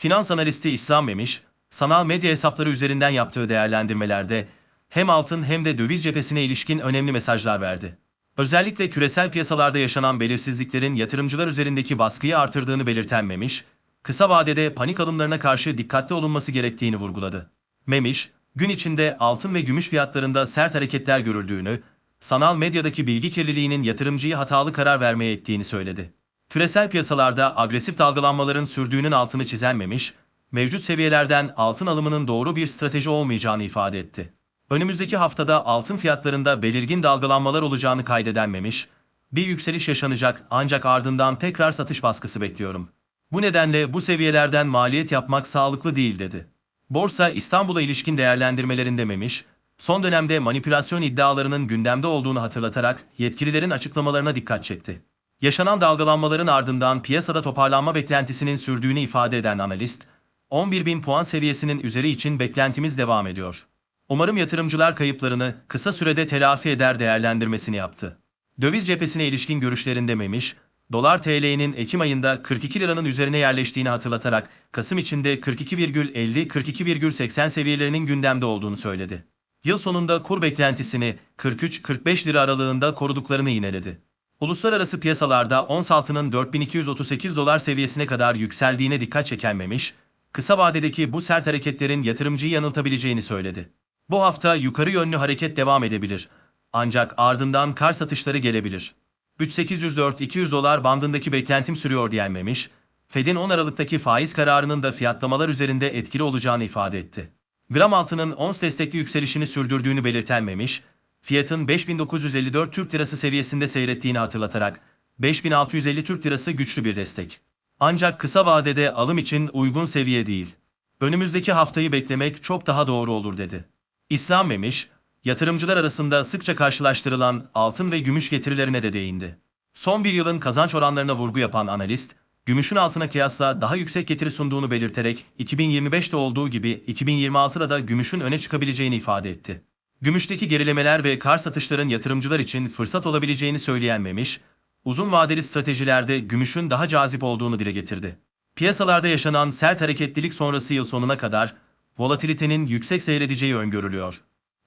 Finans analisti İslam Memiş, sanal medya hesapları üzerinden yaptığı değerlendirmelerde hem altın hem de döviz cephesine ilişkin önemli mesajlar verdi. Özellikle küresel piyasalarda yaşanan belirsizliklerin yatırımcılar üzerindeki baskıyı artırdığını belirten Memiş, kısa vadede panik alımlarına karşı dikkatli olunması gerektiğini vurguladı. Memiş, gün içinde altın ve gümüş fiyatlarında sert hareketler görüldüğünü, sanal medyadaki bilgi kirliliğinin yatırımcıyı hatalı karar vermeye ettiğini söyledi. Küresel piyasalarda agresif dalgalanmaların sürdüğünün altını çizen Memiş, mevcut seviyelerden altın alımının doğru bir strateji olmayacağını ifade etti. Önümüzdeki haftada altın fiyatlarında belirgin dalgalanmalar olacağını kaydeden Memiş, bir yükseliş yaşanacak ancak ardından tekrar satış baskısı bekliyorum. Bu nedenle bu seviyelerden maliyet yapmak sağlıklı değil dedi. Borsa İstanbul'a ilişkin değerlendirmelerinde Memiş, son dönemde manipülasyon iddialarının gündemde olduğunu hatırlatarak yetkililerin açıklamalarına dikkat çekti. Yaşanan dalgalanmaların ardından piyasada toparlanma beklentisinin sürdüğünü ifade eden analist, 11 bin puan seviyesinin üzeri için beklentimiz devam ediyor. Umarım yatırımcılar kayıplarını kısa sürede telafi eder değerlendirmesini yaptı. Döviz cephesine ilişkin görüşlerinde Memiş, dolar TL'nin Ekim ayında 42 liranın üzerine yerleştiğini hatırlatarak Kasım içinde 42,50-42,80 seviyelerinin gündemde olduğunu söyledi. Yıl sonunda kur beklentisini 43-45 lira aralığında koruduklarını yineledi. Uluslararası piyasalarda ons altının 4238 dolar seviyesine kadar yükseldiğine dikkat çeken Memiş, kısa vadedeki bu sert hareketlerin yatırımcıyı yanıltabileceğini söyledi. Bu hafta yukarı yönlü hareket devam edebilir. Ancak ardından kar satışları gelebilir. 3804-200 dolar bandındaki beklentim sürüyor diyen Memiş, Fed'in 10 Aralık'taki faiz kararının da fiyatlamalar üzerinde etkili olacağını ifade etti. Gram altının ons destekli yükselişini sürdürdüğünü belirten Memiş, fiyatın 5954 Türk Lirası seviyesinde seyrettiğini hatırlatarak 5650 Türk Lirası güçlü bir destek. Ancak kısa vadede alım için uygun seviye değil. Önümüzdeki haftayı beklemek çok daha doğru olur dedi. İslam Memiş, yatırımcılar arasında sıkça karşılaştırılan altın ve gümüş getirilerine de değindi. Son bir yılın kazanç oranlarına vurgu yapan analist, gümüşün altına kıyasla daha yüksek getiri sunduğunu belirterek 2025'te olduğu gibi 2026'da da gümüşün öne çıkabileceğini ifade etti. Gümüşteki gerilemeler ve kar satışların yatırımcılar için fırsat olabileceğini söyleyen Memiş, uzun vadeli stratejilerde gümüşün daha cazip olduğunu dile getirdi. Piyasalarda yaşanan sert hareketlilik sonrası yıl sonuna kadar volatilitenin yüksek seyredeceği öngörülüyor.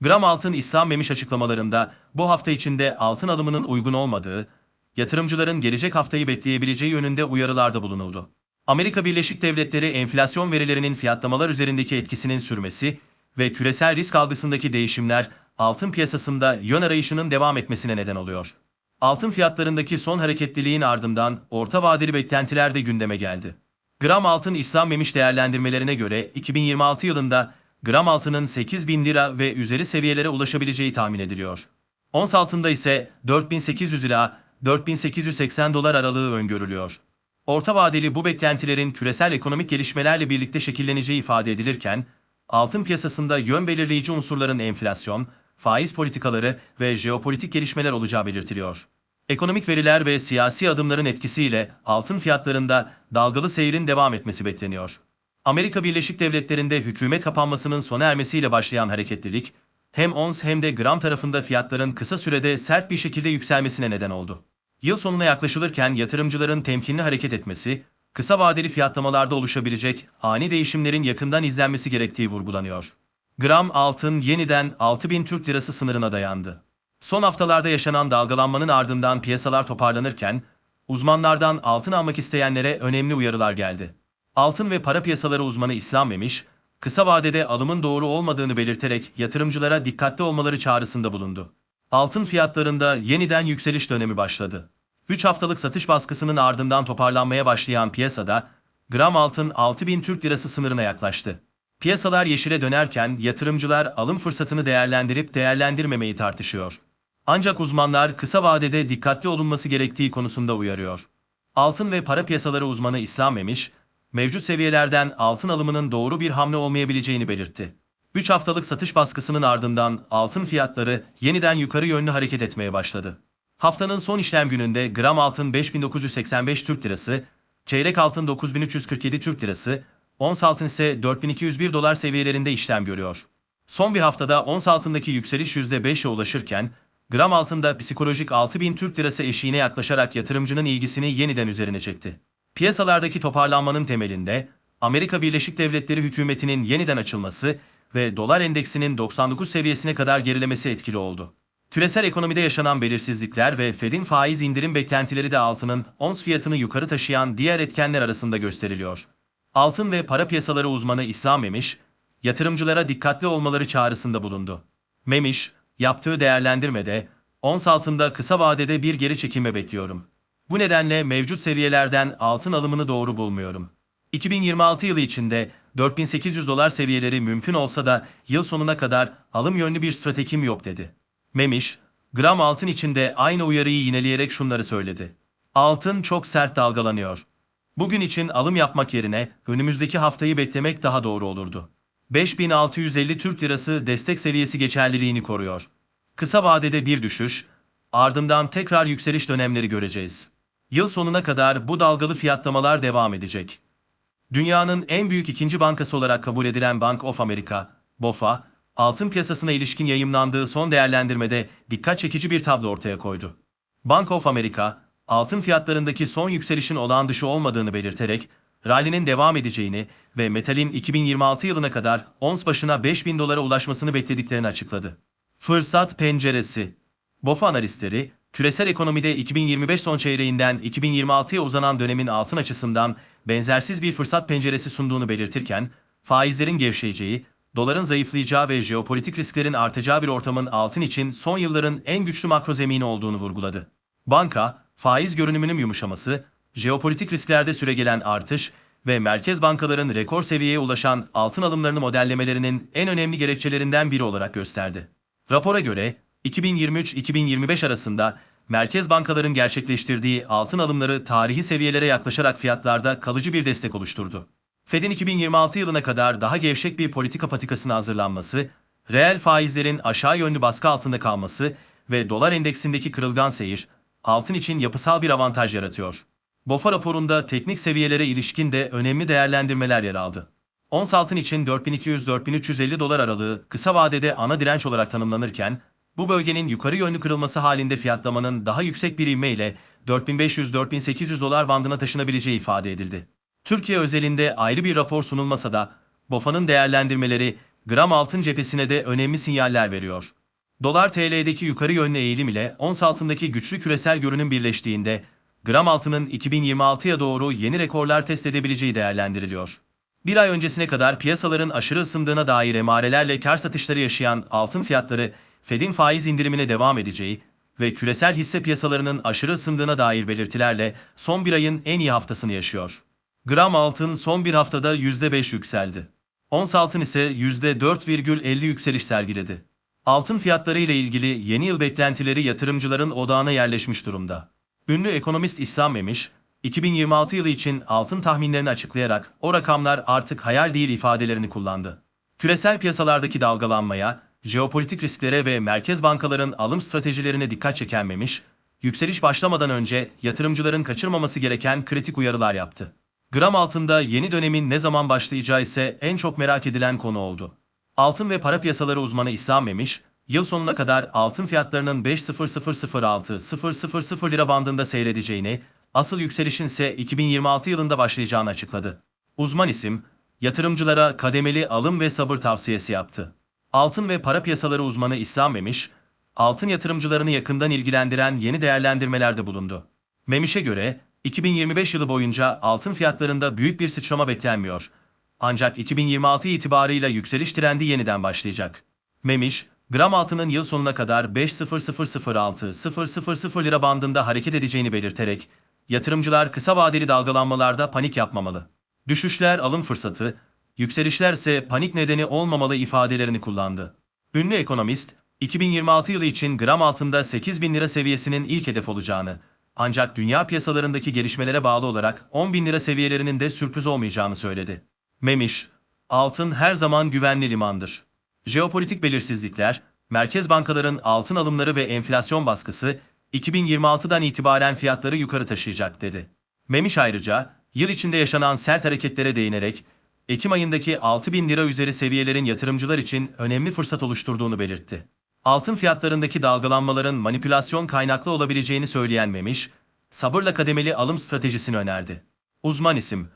Gram altın İslam Memiş açıklamalarında bu hafta içinde altın alımının uygun olmadığı, yatırımcıların gelecek haftayı bekleyebileceği yönünde uyarılarda bulunuldu. Amerika Birleşik Devletleri enflasyon verilerinin fiyatlamalar üzerindeki etkisinin sürmesi ve küresel risk algısındaki değişimler altın piyasasında yön arayışının devam etmesine neden oluyor. Altın fiyatlarındaki son hareketliliğin ardından orta vadeli beklentiler de gündeme geldi. Gram altın İslam Memiş değerlendirmelerine göre 2026 yılında gram altının 8 bin lira ve üzeri seviyelere ulaşabileceği tahmin ediliyor. Ons altında ise 4800 ila 4880 dolar aralığı öngörülüyor. Orta vadeli bu beklentilerin küresel ekonomik gelişmelerle birlikte şekilleneceği ifade edilirken, altın piyasasında yön belirleyici unsurların enflasyon, faiz politikaları ve jeopolitik gelişmeler olacağı belirtiliyor. Ekonomik veriler ve siyasi adımların etkisiyle altın fiyatlarında dalgalı seyrin devam etmesi bekleniyor. Amerika Birleşik Devletleri'nde hükümet kapanmasının sona ermesiyle başlayan hareketlilik, hem ons hem de gram tarafında fiyatların kısa sürede sert bir şekilde yükselmesine neden oldu. Yıl sonuna yaklaşılırken yatırımcıların temkinli hareket etmesi, kısa vadeli fiyatlamalarda oluşabilecek ani değişimlerin yakından izlenmesi gerektiği vurgulanıyor. Gram altın yeniden 6000 Türk Lirası sınırına dayandı. Son haftalarda yaşanan dalgalanmanın ardından piyasalar toparlanırken, uzmanlardan altın almak isteyenlere önemli uyarılar geldi. Altın ve para piyasaları uzmanı İslam Memiş, kısa vadede alımın doğru olmadığını belirterek yatırımcılara dikkatli olmaları çağrısında bulundu. Altın fiyatlarında yeniden yükseliş dönemi başladı. 3 haftalık satış baskısının ardından toparlanmaya başlayan piyasada, gram altın 6000 Türk Lirası sınırına yaklaştı. Piyasalar yeşile dönerken yatırımcılar alım fırsatını değerlendirip değerlendirmemeyi tartışıyor. Ancak uzmanlar kısa vadede dikkatli olunması gerektiği konusunda uyarıyor. Altın ve para piyasaları uzmanı İslam Memiş, mevcut seviyelerden altın alımının doğru bir hamle olmayabileceğini belirtti. 3 haftalık satış baskısının ardından altın fiyatları yeniden yukarı yönlü hareket etmeye başladı. Haftanın son işlem gününde gram altın 5985 Türk Lirası, çeyrek altın 9347 Türk Lirası, ons altın ise 4201 dolar seviyelerinde işlem görüyor. Son bir haftada ons altındaki yükseliş %5'e ulaşırken, gram altında psikolojik 6000 Türk Lirası eşiğine yaklaşarak yatırımcının ilgisini yeniden üzerine çekti. Piyasalardaki toparlanmanın temelinde, Amerika Birleşik Devletleri hükümetinin yeniden açılması ve dolar endeksinin 99 seviyesine kadar gerilemesi etkili oldu. Küresel ekonomide yaşanan belirsizlikler ve Fed'in faiz indirim beklentileri de altının ons fiyatını yukarı taşıyan diğer etkenler arasında gösteriliyor. Altın ve para piyasaları uzmanı İslam Memiş, yatırımcılara dikkatli olmaları çağrısında bulundu. Memiş, yaptığı değerlendirmede, ons altında kısa vadede bir geri çekilme bekliyorum. Bu nedenle mevcut seviyelerden altın alımını doğru bulmuyorum. 2026 yılı içinde 4800 dolar seviyeleri mümkün olsa da yıl sonuna kadar alım yönlü bir stratejim yok dedi. Memiş, gram altın içinde aynı uyarıyı yineleyerek şunları söyledi. Altın çok sert dalgalanıyor. Bugün için alım yapmak yerine önümüzdeki haftayı beklemek daha doğru olurdu. 5650 Türk Lirası destek seviyesi geçerliliğini koruyor. Kısa vadede bir düşüş, ardından tekrar yükseliş dönemleri göreceğiz. Yıl sonuna kadar bu dalgalı fiyatlamalar devam edecek. Dünyanın en büyük ikinci bankası olarak kabul edilen Bank of America, BOFA, altın piyasasına ilişkin yayımlandığı son değerlendirmede dikkat çekici bir tablo ortaya koydu. Bank of America, altın fiyatlarındaki son yükselişin olağan dışı olmadığını belirterek, rally'nin devam edeceğini ve metalin 2026 yılına kadar ons başına 5000 dolara ulaşmasını beklediklerini açıkladı. Fırsat penceresi BOFA analistleri, küresel ekonomide 2025 son çeyreğinden 2026'ya uzanan dönemin altın açısından benzersiz bir fırsat penceresi sunduğunu belirtirken, faizlerin gevşeyeceği, doların zayıflayacağı ve jeopolitik risklerin artacağı bir ortamın altın için son yılların en güçlü makro zemini olduğunu vurguladı. Banka, faiz görünümünün yumuşaması, jeopolitik risklerde süregelen artış ve merkez bankaların rekor seviyeye ulaşan altın alımlarını modellemelerinin en önemli gerekçelerinden biri olarak gösterdi. Rapora göre 2023-2025 arasında merkez bankaların gerçekleştirdiği altın alımları tarihi seviyelere yaklaşarak fiyatlarda kalıcı bir destek oluşturdu. Fed'in 2026 yılına kadar daha gevşek bir politika patikasına hazırlanması, reel faizlerin aşağı yönlü baskı altında kalması ve dolar endeksindeki kırılgan seyir, altın için yapısal bir avantaj yaratıyor. BOFA raporunda teknik seviyelere ilişkin de önemli değerlendirmeler yer aldı. Ons altın için 4200-4350 dolar aralığı kısa vadede ana direnç olarak tanımlanırken, bu bölgenin yukarı yönlü kırılması halinde fiyatlamanın daha yüksek bir ivmeyle 4500-4800 dolar bandına taşınabileceği ifade edildi. Türkiye özelinde ayrı bir rapor sunulmasa da BOFA'nın değerlendirmeleri gram altın cephesine de önemli sinyaller veriyor. Dolar TL'deki yukarı yönlü eğilim ile ons altındaki güçlü küresel görünüm birleştiğinde gram altının 2026'ya doğru yeni rekorlar test edebileceği değerlendiriliyor. Bir ay öncesine kadar piyasaların aşırı ısındığına dair emarelerle kar satışları yaşayan altın fiyatları Fed'in faiz indirimine devam edeceği ve küresel hisse piyasalarının aşırı ısındığına dair belirtilerle son bir ayın en iyi haftasını yaşıyor. Gram altın son bir haftada %5 yükseldi. Ons altın ise %4,50 yükseliş sergiledi. Altın fiyatları ile ilgili yeni yıl beklentileri yatırımcıların odağına yerleşmiş durumda. Ünlü ekonomist İslam Memiş, 2026 yılı için altın tahminlerini açıklayarak o rakamlar artık hayal değil ifadelerini kullandı. Küresel piyasalardaki dalgalanmaya, jeopolitik risklere ve merkez bankaların alım stratejilerine dikkat çeken Memiş, yükseliş başlamadan önce yatırımcıların kaçırmaması gereken kritik uyarılar yaptı. Gram altında yeni dönemin ne zaman başlayacağı ise en çok merak edilen konu oldu. Altın ve para piyasaları uzmanı İslam Memiş, yıl sonuna kadar altın fiyatlarının 5.0006-000 lira bandında seyredeceğini, asıl yükselişin ise 2026 yılında başlayacağını açıkladı. Uzman isim, yatırımcılara kademeli alım ve sabır tavsiyesi yaptı. Altın ve para piyasaları uzmanı İslam Memiş, altın yatırımcılarını yakından ilgilendiren yeni değerlendirmelerde bulundu. Memiş'e göre, 2025 yılı boyunca altın fiyatlarında büyük bir sıçrama beklenmiyor. Ancak 2026 itibarıyla yükseliş trendi yeniden başlayacak. Memiş, gram altının yıl sonuna kadar 5.0006-000 lira bandında hareket edeceğini belirterek, yatırımcılar kısa vadeli dalgalanmalarda panik yapmamalı. Düşüşler alım fırsatı, yükselişler ise panik nedeni olmamalı ifadelerini kullandı. Ünlü ekonomist, 2026 yılı için gram altında 8 bin lira seviyesinin ilk hedef olacağını, ancak dünya piyasalarındaki gelişmelere bağlı olarak 10 bin lira seviyelerinin de sürpriz olmayacağını söyledi. Memiş, altın her zaman güvenli limandır. Jeopolitik belirsizlikler, merkez bankaların altın alımları ve enflasyon baskısı 2026'dan itibaren fiyatları yukarı taşıyacak dedi. Memiş ayrıca, yıl içinde yaşanan sert hareketlere değinerek, Ekim ayındaki 6 bin lira üzeri seviyelerin yatırımcılar için önemli fırsat oluşturduğunu belirtti. Altın fiyatlarındaki dalgalanmaların manipülasyon kaynaklı olabileceğini söyleyen Memiş, sabırla kademeli alım stratejisini önerdi. Uzman isim,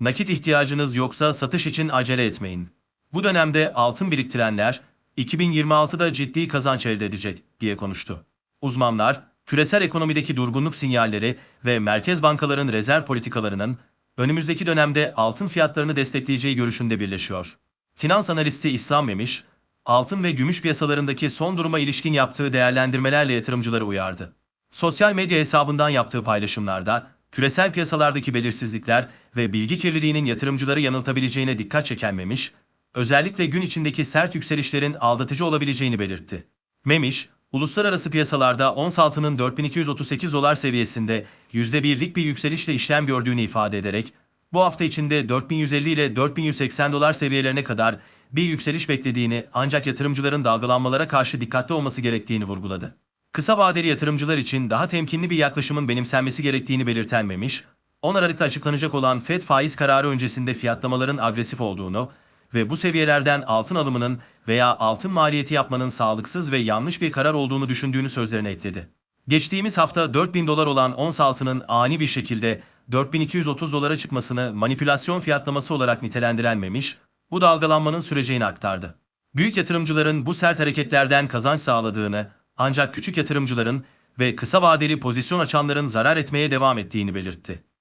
Nakit ihtiyacınız yoksa satış için acele etmeyin. Bu dönemde altın biriktirenler 2026'da ciddi kazanç elde edecek diye konuştu. Uzmanlar, küresel ekonomideki durgunluk sinyalleri ve merkez bankaların rezerv politikalarının önümüzdeki dönemde altın fiyatlarını destekleyeceği görüşünde birleşiyor. Finans analisti İslam Memiş, altın ve gümüş piyasalarındaki son duruma ilişkin yaptığı değerlendirmelerle yatırımcıları uyardı. Sosyal medya hesabından yaptığı paylaşımlarda, küresel piyasalardaki belirsizlikler ve bilgi kirliliğinin yatırımcıları yanıltabileceğine dikkat çeken Memiş, özellikle gün içindeki sert yükselişlerin aldatıcı olabileceğini belirtti. Memiş, uluslararası piyasalarda ons altının 4238 dolar seviyesinde %1'lik bir yükselişle işlem gördüğünü ifade ederek, bu hafta içinde 4150 ile 4180 dolar seviyelerine kadar bir yükseliş beklediğini ancak yatırımcıların dalgalanmalara karşı dikkatli olması gerektiğini vurguladı. Kısa vadeli yatırımcılar için daha temkinli bir yaklaşımın benimsenmesi gerektiğini belirten Memiş, 10 Aralık'ta açıklanacak olan FED faiz kararı öncesinde fiyatlamaların agresif olduğunu ve bu seviyelerden altın alımının veya altın maliyeti yapmanın sağlıksız ve yanlış bir karar olduğunu düşündüğünü sözlerine ekledi. Geçtiğimiz hafta 4000 dolar olan ons altının ani bir şekilde 4230 dolara çıkmasını manipülasyon fiyatlaması olarak nitelendirenmemiş, bu dalgalanmanın süreceğini aktardı. Büyük yatırımcıların bu sert hareketlerden kazanç sağladığını, ancak küçük yatırımcıların ve kısa vadeli pozisyon açanların zarar etmeye devam ettiğini belirtti.